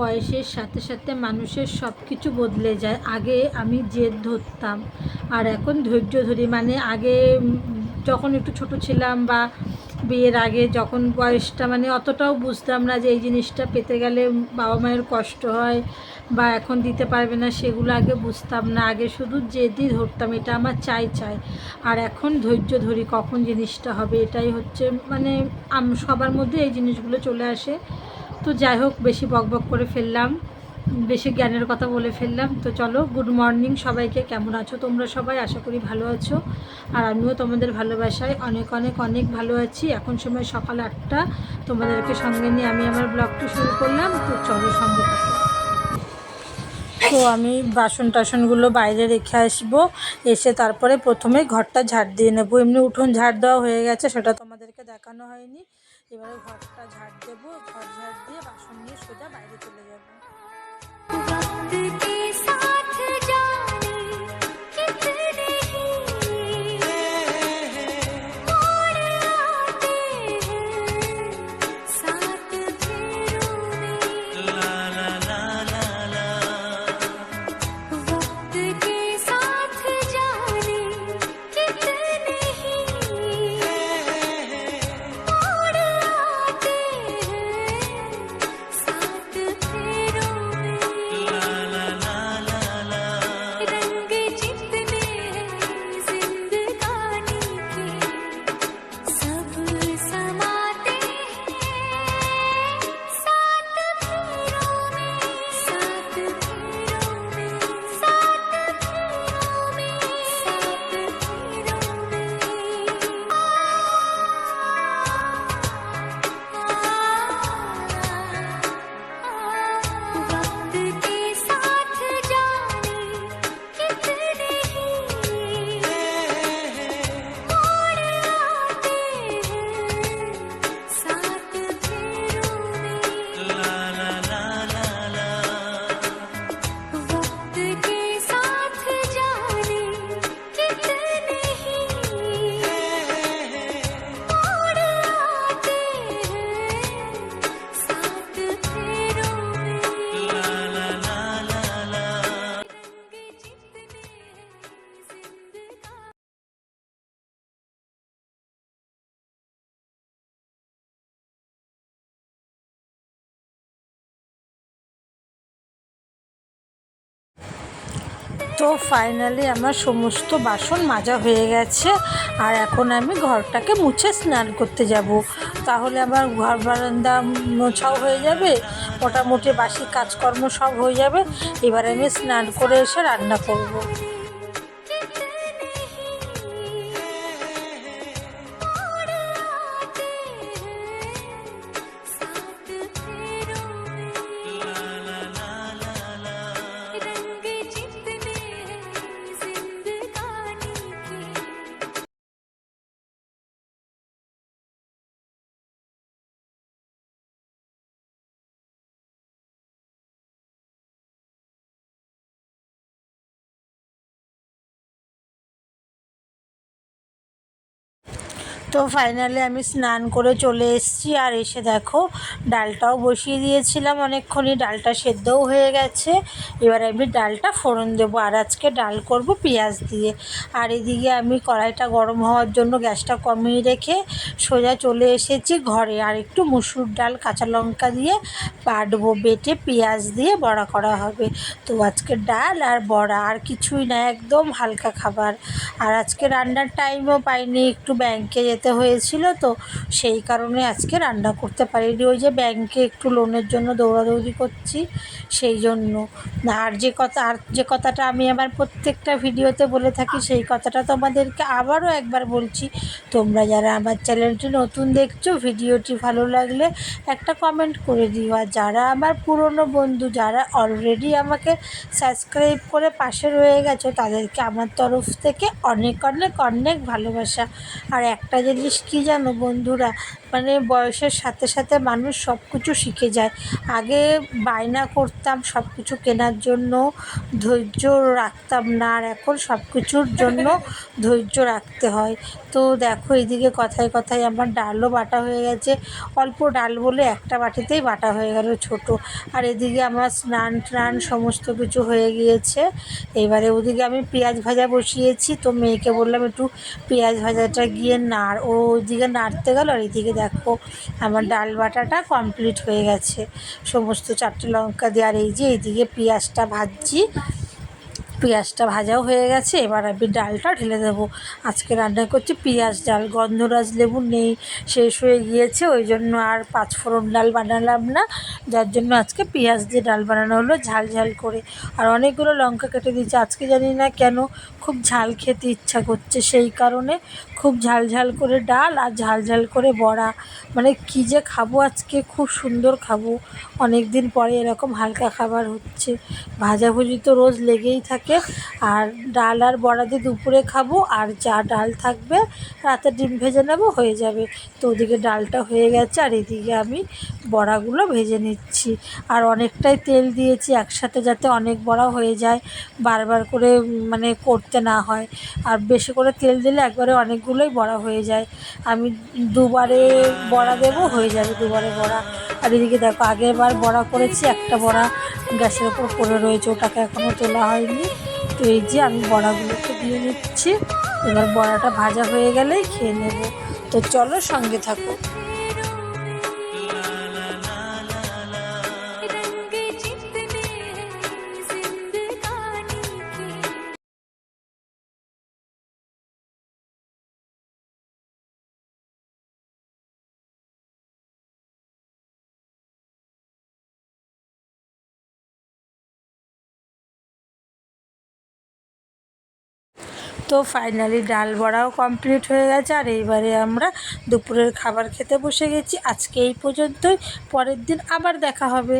বয়সের সাথে সাথে মানুষের সব কিছু বদলে যায়। আগে আমি জেদ ধরতাম। আর এখন ধৈর্য ধরি। মানে আগে যখন একটু ছোট ছিলাম বা বিয়ের আগে যখন বয়সটা মানে অতটাও বুঝতাম না যে এই জিনিসটা পেতে গেলে বাবা মায়ের কষ্ট হয় বা এখন দিতে পারবে না সেগুলো আগে বুঝতাম না। আগে শুধু জেদি ধরতাম। এটা আমার চাই চাই। আর এখন ধৈর্য ধরি কখন জিনিসটা হবে। এটাই হচ্ছে মানে সবার মধ্যে এই জিনিসগুলো চলে আসে। তো যাই হোক, বেশি বকবক করে ফেললাম, বেশি জ্ঞানের কথা বলে ফেললাম। তো চলো গুড মর্নিং সবাইকে, কেমন আছো তোমরা সবাই? আশা করি ভালো আছো। আর আমিও তোমাদের ভালোবাসায় অনেক অনেক অনেক ভালো আছি। এখন সময় সকাল আটটা। তোমাদেরকে সঙ্গে নিয়ে আমি আমার ব্লগটি শুরু করলাম। তো চলো, সঙ্গে তো আমি বাসন টাসনগুলো বাইরে রেখে আসব। এসে তারপরে প্রথমে ঘরটা ঝাড় দিয়ে নেব। এমনি উঠোন ঝাড় দেওয়া হয়ে গেছে, সেটা তোমাদেরকে দেখানো হয়নি। এবারে ঘরটা ঝাড় দেবো ঘর ঝাড় দিয়ে বাসন নিয়ে সোজা বাইরে চলে যাব তো ফাইনালি আমার সমস্ত বাসন মাজা হয়ে গেছে, আর এখন আমি ঘরটাকে মুছে স্নান করতে যাব তাহলে আমার ঘর বারান্দা মোছাও হয়ে যাবে, মোটামুটি বাসি কাজকর্ম সব হয়ে যাবে, এবার আমি স্নান করে এসে রান্না করব। তো ফাইনালি আমি স্নান করে চলে এসেছি। আর এসে দেখো, ডালটাও বসিয়ে দিয়েছিলাম অনেকক্ষণই। ডালটা সেদ্ধও হয়ে গেছে। এবার আমি ডালটা ফোড়ন দেবো। আর আজকে ডাল করব পেঁয়াজ দিয়ে। আর এদিকে আমি কড়াইটা গরম হওয়ার জন্য গ্যাসটা কমিয়ে রেখে সোজা চলে এসেছি ঘরে। আর একটু মুসুর ডাল, কাঁচা লঙ্কা দিয়ে বাটবো বেটে পেঁয়াজ দিয়ে বড়া করা হবে। তো আজকে ডাল আর বড়া, আর কিছুই না, একদম হালকা খাবার। আর আজকে রান্নার টাইমও পাইনি। একটু ব্যাংকে যেতে হয়েছিল তো সেই কারণে আজকে রান্না করতে পারিনি। ওই যে ব্যাংকে একটু লোনের জন্য দৌড়াদৌড়ি করছি সেই জন্য। আর যে কথা, আর যে কথাটা আমি আমার প্রত্যেকটা ভিডিওতে বলে থাকি, সেই কথাটা তোমাদেরকে আবারও একবার বলছি। তোমরা যারা আমার চ্যানেলটি নতুন দেখছ, ভিডিওটি ভালো লাগলে একটা কমেন্ট করে দিও। আর যারা আমার পুরনো বন্ধু, যারা অলরেডি আমাকে সাবস্ক্রাইব করে পাশে রয়ে গেছো, তাদেরকে আমার তরফ থেকে অনেক অনেক অনেক ভালোবাসা। আর একটা জিনিস কি জানো বন্ধুরা? মানে বয়সের সাথে সাথে মানুষ সব কিছু শিখে যায়। আগে বায়না করতাম সব কিছু কেনার জন্য ধৈর্য রাখতাম না, আর এখন সব কিছুর জন্য ধৈর্য রাখতে হয়। তো দেখো এদিকে কথায় কথায় আমার ডালও বাটা হয়ে গেছে। অল্প ডাল বলে একটা বাটিতেই বাটা হয়ে গেল ছোট। আর এদিকে আমার স্নান টান সমস্ত কিছু হয়ে গিয়েছে। এবারে ওদিকে আমি পেঁয়াজ ভাজা বসিয়েছি। তো মেয়েকে বললাম, একটু পেঁয়াজ ভাজাটা গিয়ে নাড়। ও ওইদিকে নাড়তে গেল আর এদিকে দেখো আমার ডাল বাটাটা কমপ্লিট হয়ে গেছে। সমস্ত চারটে লঙ্কা দিয়ে আর এই যে এইদিকে পেঁয়াজটা ভাজছি। পেঁয়াজটা ভাজাও হয়ে গেছে, এবার আমি ডালটা ঢেলে দেবো। আজকে রান্না করছি পেঁয়াজ ডাল, গন্ধরাজ লেবু নেই, শেষ হয়ে গিয়েছে, ওই জন্য আর পাঁচফোড়ন ডাল বানালাম না। যার জন্য আজকে পেঁয়াজ দিয়ে ডাল বানানো হলো ঝাল ঝাল করে। আর অনেকগুলো লঙ্কা কেটে দিয়েছি, আজকে জানি না কেন খুব ঝাল খেতে ইচ্ছা করছে, সেই কারণে খুব ঝাল ঝাল করে ডাল আর ঝাল ঝাল করে বড়া। মানে কী যে খাব আজকে, খুব সুন্দর খাব। অনেক দিন পরে এরকম হালকা খাবার হচ্ছে। ভাজাভুজি তো রোজ লেগেই থাকে। আর ডাল আর বড়া দিয়ে দুপুরে খাব, আর যা ডাল থাকবে রাতে ডিম ভেজে নেব, হয়ে যাবে। তো ওদিকে ডালটা হয়ে গেছে, আর এদিকে আমি বড়াগুলো ভেজে নিচ্ছি। আর অনেকটাই তেল দিয়েছি একসাথে যাতে অনেক বড়া হয়ে যায়, বারবার করে মানে করতে না হয়। আর বেশি করে তেল দিলে একবারে অনেকগুলোই বড়া হয়ে যায়। আমি দুবারে বড়া দেবো, হয়ে যাবে দুবারে বড়া। আর এদিকে দেখো আগের বার বড়া করেছি, একটা বড়া গ্যাসের ওপর পড়ে রয়েছে, ওটাকে এখনও তোলা হয়নি। তো এই যে আমি বড়াগুলোকে দিয়ে নিচ্ছি। এবার বড়াটা ভাজা হয়ে গেলেই খেয়ে নেব। তো চলো সঙ্গে থাকো। তো ফাইনালি ডাল বড়াও কমপ্লিট হয়ে গেছে। আর এইবারে আমরা দুপুরের খাবার খেতে বসে গেছি। আজকে এই পর্যন্তই। পরের দিন আবার দেখা হবে।